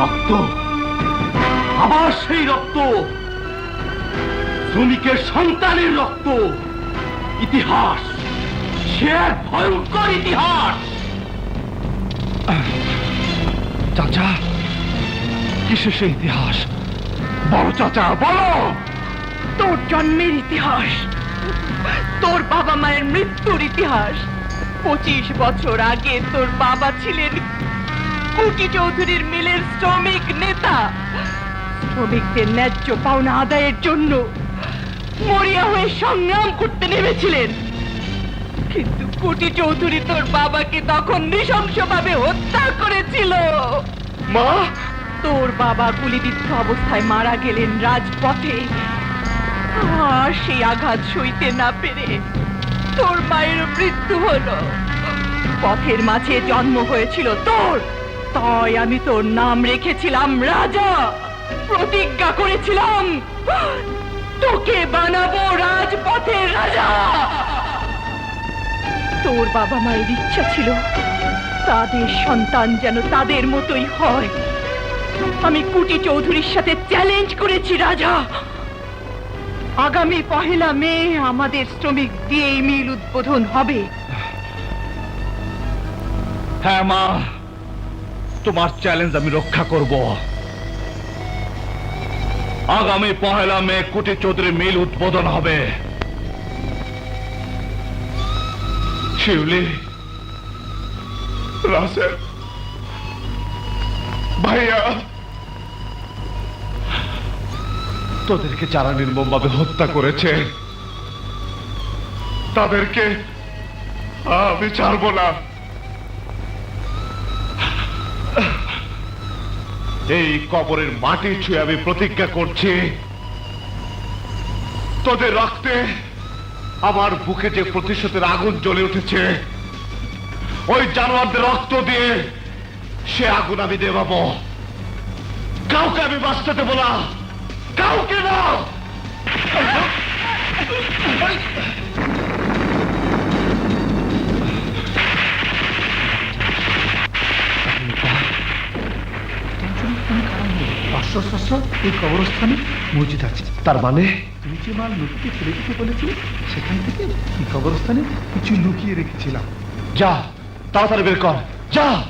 রক্ত। আবার সেই রক্ত। শ্রমিকের সন্তানের রক্ত। ইতিহাস। সে ভয়ঙ্কর ইতিহাস। চাচা কিসে সে ইতিহাস? বড় চাচা বলো। তোর জন্মের ইতিহাস তোর বাবা মায়ের মৃত্যুর ইতিহাস পঁচিশ বছর আগে তোর বাবা ছিলেন কুটি চৌধুরীর মিলের শ্রমিক নেতা। শ্রমিকদের ন্যায্য পাওনা আদায়ের জন্য মরিয়া হয়ে সংগ্রাম করতে নেমেছিলেন। কিন্তু কুটি চৌধুরী তোর বাবাকে তখন নৃশংসভাবে হত্যা করেছিল। মা? তোর বাবা গুলিবিদ্ধ অবস্থায় মারা গেলেন রাজপথে। আর সেই আঘাত সইতে না পেরে তোর মায়ের মৃত্যু হলো। পথের মাঝে জন্ম হয়েছিল তোর। তাই আমি তোর নাম রেখেছিলাম রাজা। প্রতিজ্ঞা করেছিলাম, তোকে বানাবো রাজপথের রাজা। তোর বাবা মায়ের ইচ্ছা ছিল, তাদের সন্তান যেন তাদের মতোই হয়। আমি কুটি চৌধুরীর সাথে চ্যালেঞ্জ করেছি রাজা। আগামী পহেলা মে আমাদের শ্রমিক দিয়ে মিল উদ্বোধন হবে। হ্যাঁ মা তোমার চ্যালেঞ্জ আমি রক্ষা করব। আগামী পহেলা মে কুটি চৌধুরী মিল উদ্বোধন হবে। শিউলি, রাসেল, ভাইয়া, তোদেরকে যারা নির্মমভাবে হত্যা করেছে, তাদেরকে আমি ছাড়বো না। এই কবরের মাটি ছুঁয়ে আমি প্রতিজ্ঞা করছি, তোদের রক্তে আমার বুকে যে প্রতিশোধের আগুন জ্বলে উঠেছে, ওই জানোয়ারদের রক্ত দিয়ে সে আগুন আমি দেবাবো কাউকে আমি বাঁচতে দেবো না। কাউকে না! এই কবরস্থানে মসজিদ আছে। তার মানে? তুমি যে মাল নদীতে ফেলে দিতে বলেছিলে সেখান থেকে এই কবরস্থানে কিছু লুকিয়ে রেখেছিলাম। যা তাড়াতাড়ি বের কর। যা!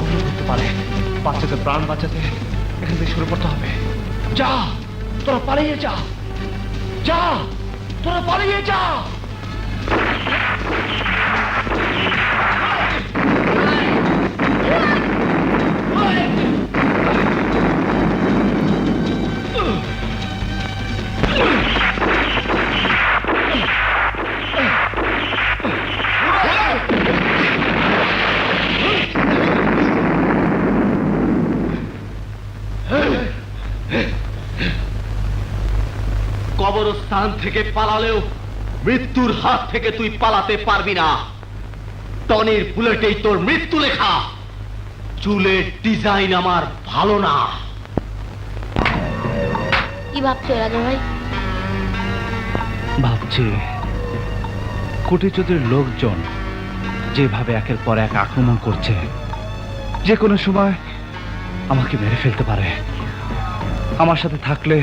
সময় করতে পারে। বাচ্চাদের প্রাণ বাঁচাতে এখান থেকে শুরু করতে হবে। যা! তোরা পালিয়ে যা! যা! তোরা পালিয়ে যা! কবরস্থান থেকে পালালেও মৃত্যুর হাত থেকে তুই পালাতে পারবি না। টনির বুলেটেই তোর মৃত্যু লেখা। চুলের ডিজাইন আমার ভালো না। কি ভাবছ রাজা ভাই ভাবছি কুটিচুতির লোকজন যেভাবে একের পর এক আক্রমণ করছে যে কোনো সময় আমাকে মেরে ফেলতে পারে। আমার সাথে থাকলে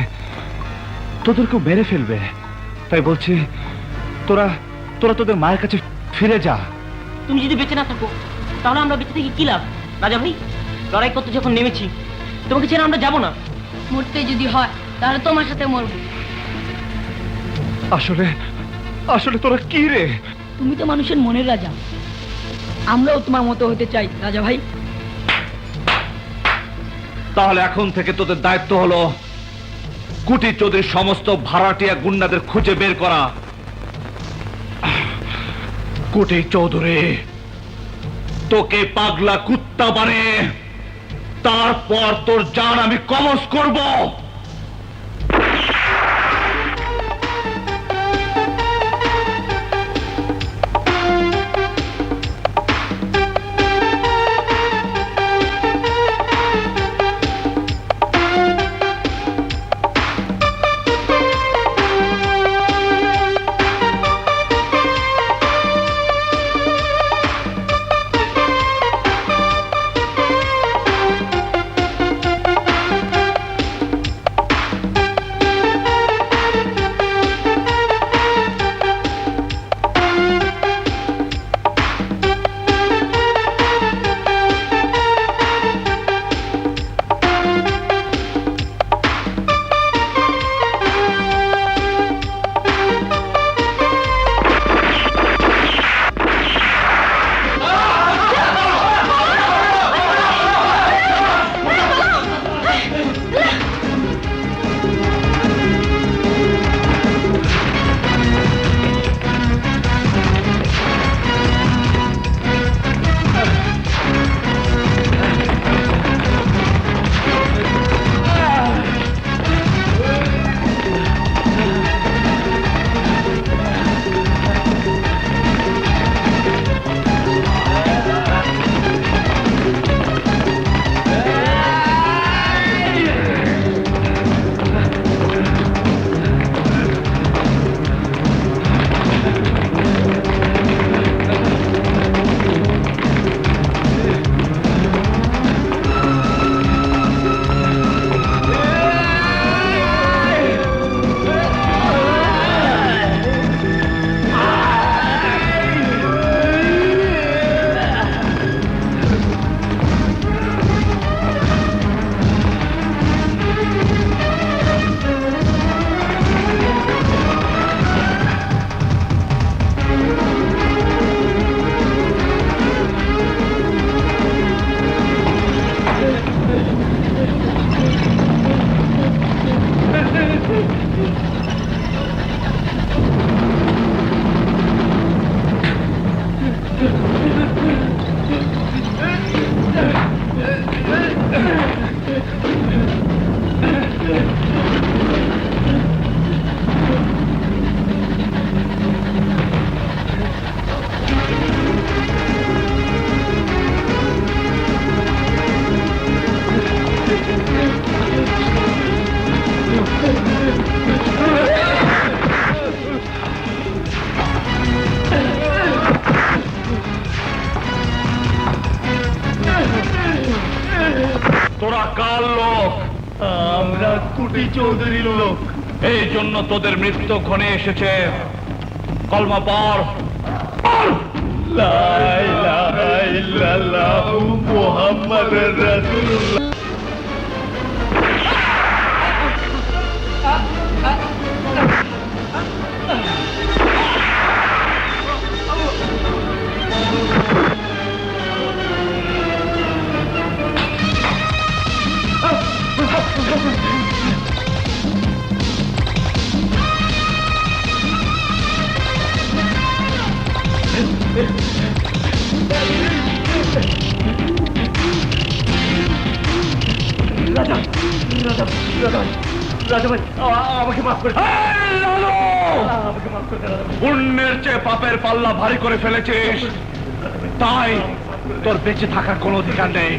তোদেরকেও মেরে ফেলবে। তাই বলছি তোরা তোরা তোদের মায়ের কাছে ফিরে যা। তুমি যদি বেঁচে না থাকো তাহলে আমরা বেঁচে থেকে কি লাভ? রাজা ভাই লড়াই করতে যখন নেমেছি তোমাকে ছেড়ে আমরা যাব না। মরতে যদি হয় তাহলে তোমার সাথে মরবো। আসলে আসলে তোরা কি রে? তুমি তো মানুষের মনের রাজা। আমরাও তোমার মতো হতে চাই রাজা ভাই। তাহলে এখন থেকে তোদের দায়িত্ব হলো কুটি চৌধুরীর সমস্ত ভাড়াটিয়া গুন্ডাদের খুঁজে বের করা। কুটি চৌধুরী, তোকে পাগলা কুত্তা বানে তারপর তোর জান আমি কমস করব। তোরা কার লোক? আমরা কুটি চৌধুরী লোক। এই জন্য তোদের মৃত্যু ক্ষণে এসেছে। কলমা পর মোহাম্মদ পুণ্যের চেয়ে পাপের পাল্লা ভারী করে ফেলেছিস। তাই তোর বেঁচে থাকার কোনো অধিকার নেই।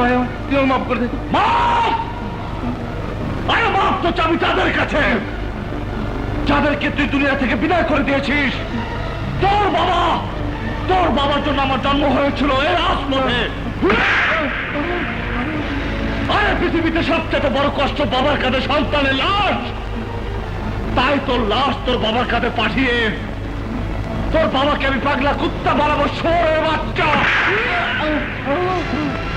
ভাই তাদের কাছে। যাদেরকে তুই দুনিয়া থেকে বিদায় করে দিয়েছিস। তোর বাবা, তোর বাবার জন্য আমার জন্ম হয়েছিল এর আরে পৃথিবীতে সবচেয়ে বড় কষ্ট বাবার সন্তানের লাশ। তাই তোর লাশ তোর বাবার কাঁধে পাঠিয়ে তোর বাবাকে আমি পাগলা কুত্তা বানাবো, সরে বাচ্চা।